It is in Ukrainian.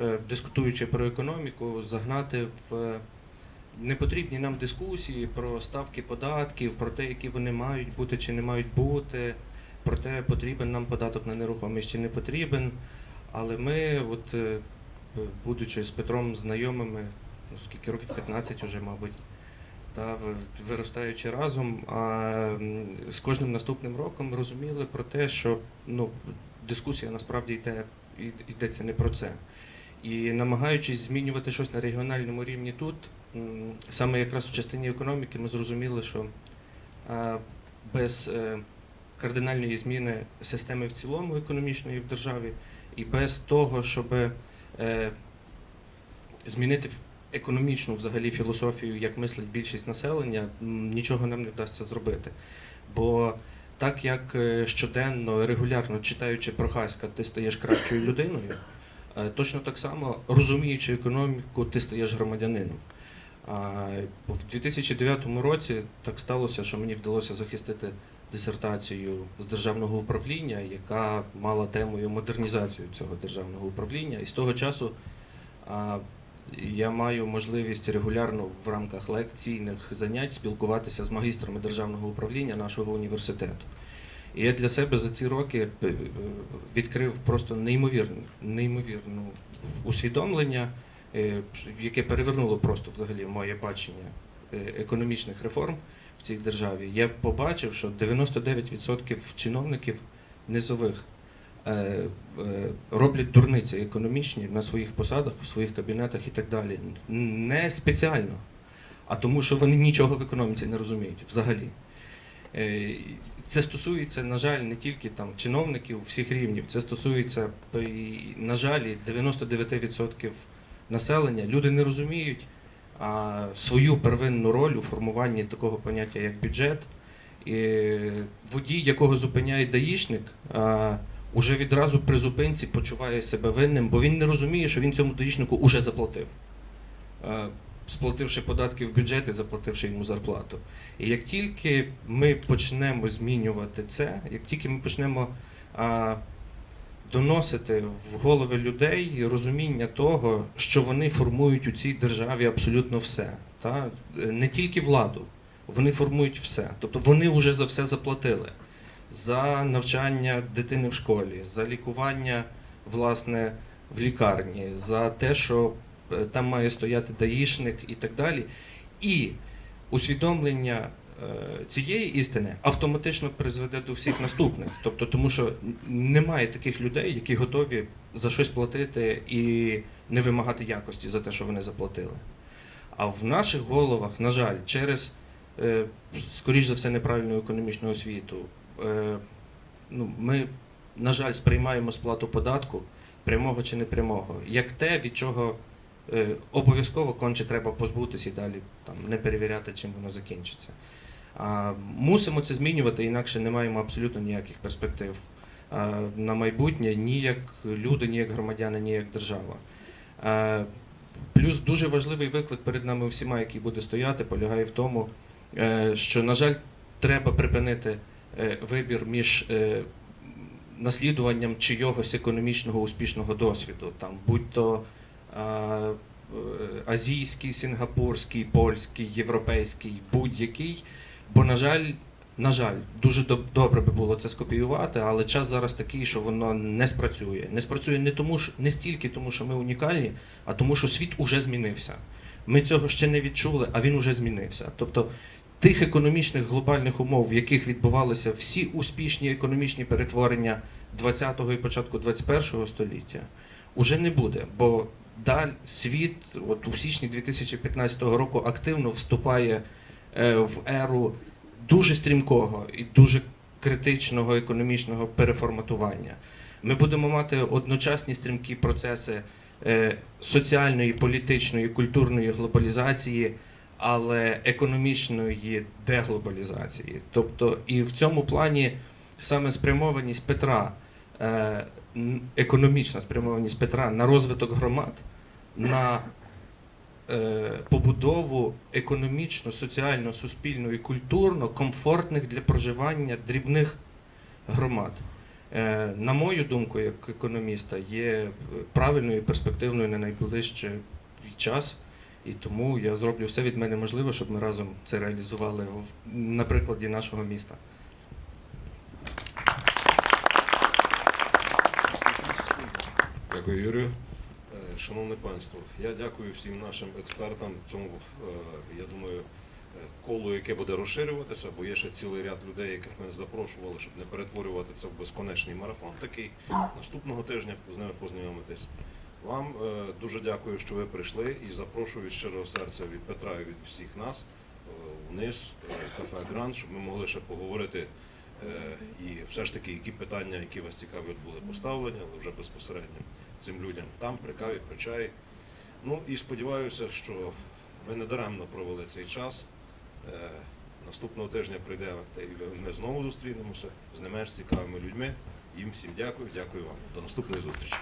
е, дискутуючи про економіку, загнати в непотрібні нам дискусії про ставки податків, про те, які вони мають бути чи не мають бути, про те, потрібен нам податок на нерухомість чи не потрібен. Але ми, от, е, будучи з Петром знайомими, ну, скільки років 15 вже, мабуть, та виростаючи разом, а з кожним наступним роком розуміли про те, що ну, дискусія насправді йде, йдеться не про це. І намагаючись змінювати щось на регіональному рівні тут, саме якраз в частині економіки ми зрозуміли, що без е, кардинальної зміни системи в цілому економічної в державі, і без того, щоб е, змінити економічну взагалі філософію, як мислить більшість населення, нічого нам не вдасться зробити. Бо так як е, щоденно, регулярно читаючи про Хаська, ти стаєш кращою людиною, точно так само розуміючи економіку, ти стаєш громадянином. В 2009 році так сталося, що мені вдалося захистити дисертацію з державного управління, яка мала темою модернізацію цього державного управління. І з того часу я маю можливість регулярно в рамках лекційних занять спілкуватися з магістрами державного управління нашого університету. І я для себе за ці роки е, е, відкрив просто неймовірне, неймовірне усвідомлення, е, яке перевернуло просто взагалі моє бачення економічних реформ в цій державі. Я побачив, що 99% чиновників низових роблять дурниці економічні на своїх посадах, у своїх кабінетах і так далі. Не спеціально, а тому, що вони нічого в економіці не розуміють взагалі. Е, Це стосується, на жаль, не тільки там чиновників всіх рівнів, це стосується, на жаль, 99% населення. Люди не розуміють а, свою первинну роль у формуванні такого поняття, як бюджет. І водій, якого зупиняє даїшник, а, уже відразу при зупинці почуває себе винним, бо він не розуміє, що він цьому даїшнику уже заплатив. Сплативши податки в бюджет і заплативши йому зарплату. І як тільки ми почнемо змінювати це, як тільки ми почнемо а, доносити в голови людей розуміння того, що вони формують у цій державі абсолютно все, та? не тільки владу, вони формують все. Тобто вони вже за все заплатили. За навчання дитини в школі, за лікування власне в лікарні, за те, що там має стояти даїшник і так далі. І усвідомлення е, цієї істини автоматично призведе до всіх наступних. Тобто, тому що немає таких людей, які готові за щось платити і не вимагати якості за те, що вони заплатили. А в наших головах, на жаль, через, е, скоріш за все, неправильну економічну освіту, е, ну, ми, на жаль, сприймаємо сплату податку прямого чи непрямого, як те, від чого е, обов'язково конче треба позбутися і далі там, не перевіряти, чим воно закінчиться. А, мусимо це змінювати, інакше не маємо абсолютно ніяких перспектив а, на майбутнє ні як люди, ні як громадяни, ні як держава. А, плюс дуже важливий виклик перед нами всіма, який буде стояти, полягає в тому, е, що, на жаль, треба припинити е, вибір між е, наслідуванням чийогось економічного успішного досвіду, там, будь то а, е, азійський, сінгапурський, польський, європейський, будь-який. Бо, на жаль, на жаль, дуже добре би було це скопіювати, але час зараз такий, що воно не спрацює. Не спрацює не тому, що не стільки тому, що ми унікальні, а тому, що світ уже змінився. Ми цього ще не відчули, а він уже змінився. Тобто тих економічних глобальних умов, в яких відбувалися всі успішні економічні перетворення 20-го і початку 21-го століття, уже не буде. Бо далі світ, от у січні 2015 року, активно вступає е, в еру дуже стрімкого і дуже критичного економічного переформатування. Ми будемо мати одночасні стрімкі процеси е, соціальної, політичної, культурної глобалізації, але економічної деглобалізації. Тобто, і в цьому плані саме спрямованість Петра, е, економічна спрямованість Петра на розвиток громад, на е, побудову економічно, соціально, суспільно і культурно комфортних для проживання дрібних громад. е, на мою думку, як економіста, є правильною і перспективною на найближчий час. І тому я зроблю все від мене можливе, щоб ми разом це реалізували на прикладі нашого міста. Дякую, Юрію. Е, Шановне панство, я дякую всім нашим експертам. Цьому е, я думаю, е, колу, яке буде розширюватися, бо є ще цілий ряд людей, яких ми запрошували, щоб не перетворювати це в безконечний марафон. Такий наступного тижня з ними познайомитись. Вам дуже дякую, що ви прийшли, і запрошую від щирого серця від Петра і від всіх нас вниз в кафе Грант, щоб ми могли ще поговорити. Е, І все ж таки, які питання, які вас цікавлять, були поставлені, але вже безпосередньо цим людям там, при каві, при чаї. Ну і сподіваюся, що ви не даремно провели цей час. Е, Наступного тижня прийде ми знову зустрінемося з не менш цікавими людьми. Їм всім дякую, дякую вам. До наступної зустрічі.